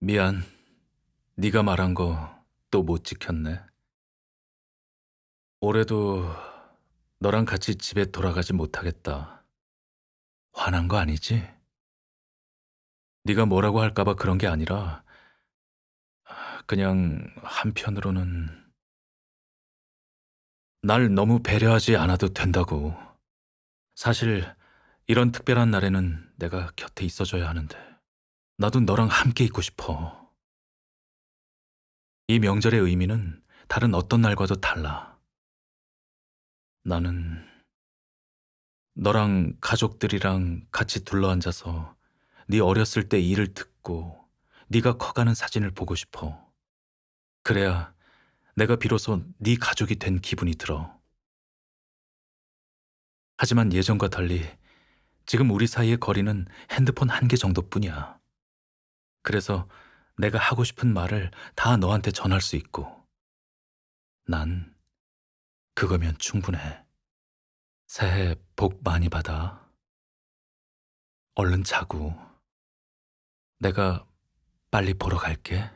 미안. 네가 말한 거 또 못 지켰네. 올해도 너랑 같이 집에 돌아가지 못하겠다. 화난 거 아니지? 네가 뭐라고 할까봐 그런 게 아니라 그냥 한편으로는 날 너무 배려하지 않아도 된다고. 사실 이런 특별한 날에는 내가 곁에 있어줘야 하는데 나도 너랑 함께 있고 싶어. 이 명절의 의미는 다른 어떤 날과도 달라. 나는 너랑 가족들이랑 같이 둘러앉아서 네 어렸을 때 일을 듣고 네가 커가는 사진을 보고 싶어. 그래야 내가 비로소 네 가족이 된 기분이 들어. 하지만 예전과 달리 지금 우리 사이의 거리는 핸드폰 한 개 정도뿐이야. 그래서 내가 하고 싶은 말을 다 너한테 전할 수 있고. 난 그거면 충분해. 새해 복 많이 받아. 얼른 자고. 내가 빨리 보러 갈게.